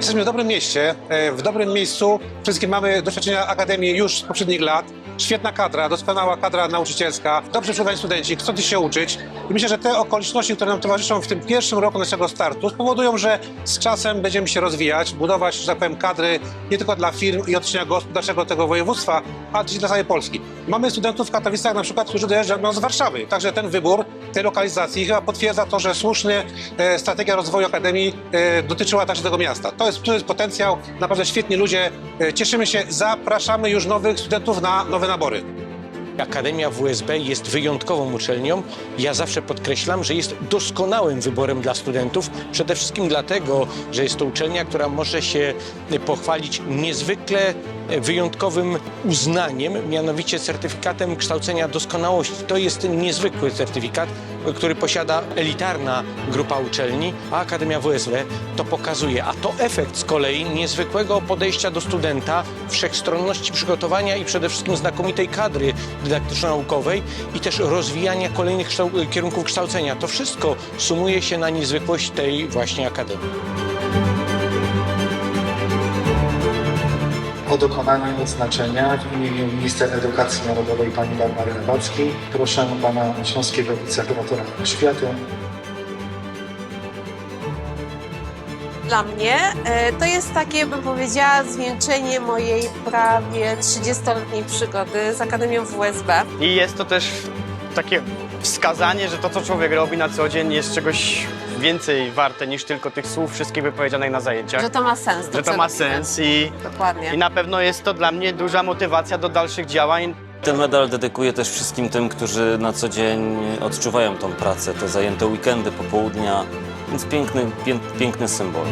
Jesteśmy w dobrym mieście, e, w dobrym miejscu. Przede wszystkim mamy doświadczenia Akademii już z poprzednich lat. Świetna kadra, doskonała kadra nauczycielska, dobrze przygotowani studenci, chcą się uczyć. I myślę, że te okoliczności, które nam towarzyszą w tym pierwszym roku naszego startu, spowodują, że z czasem będziemy się rozwijać, budować, że tak powiem, kadry nie tylko dla firm i odcienia gospodarczego tego województwa, ale też dla całej Polski. Mamy studentów w Katowicach na przykład, którzy dojeżdżają z Warszawy. Także ten wybór tej lokalizacji chyba potwierdza to, że słusznie e, strategia rozwoju Akademii e, dotyczyła także tego miasta. To jest, to jest potencjał, naprawdę świetni ludzie. E, cieszymy się, zapraszamy już nowych studentów na nowe bana it. Akademia WSB jest wyjątkową uczelnią. Ja zawsze podkreślam, że jest doskonałym wyborem dla studentów. Przede wszystkim dlatego, że jest to uczelnia, która może się pochwalić niezwykle wyjątkowym uznaniem, mianowicie certyfikatem kształcenia doskonałości. To jest niezwykły certyfikat, który posiada elitarna grupa uczelni, a Akademia WSB to pokazuje. A to efekt z kolei niezwykłego podejścia do studenta, wszechstronności przygotowania i przede wszystkim znakomitej kadry dydaktyczno-naukowej i też rozwijania kolejnych kształ- kierunków kształcenia. To wszystko sumuje się na niezwykłość tej właśnie Akademii. O dokonanie odznaczenia w imieniu minister edukacji narodowej pani Barbary Nowackiej proszę pana śląskiego wicekuratora oświaty Dla mnie e, to jest takie, bym powiedziała, zwieńczenie mojej prawie 30-letniej przygody z Akademią WSB. I jest to też takie wskazanie, że to, co człowiek robi na co dzień, jest czegoś więcej warte niż tylko tych słów wszystkich wypowiedzianych na zajęciach. Że to ma sens. Że to ma robimy. sens i, Dokładnie. i na pewno jest to dla mnie duża motywacja do dalszych działań. Ten medal dedykuję też wszystkim tym, którzy na co dzień odczuwają tą pracę, te zajęte weekendy, popołudnia, więc piękny, piękny symbol.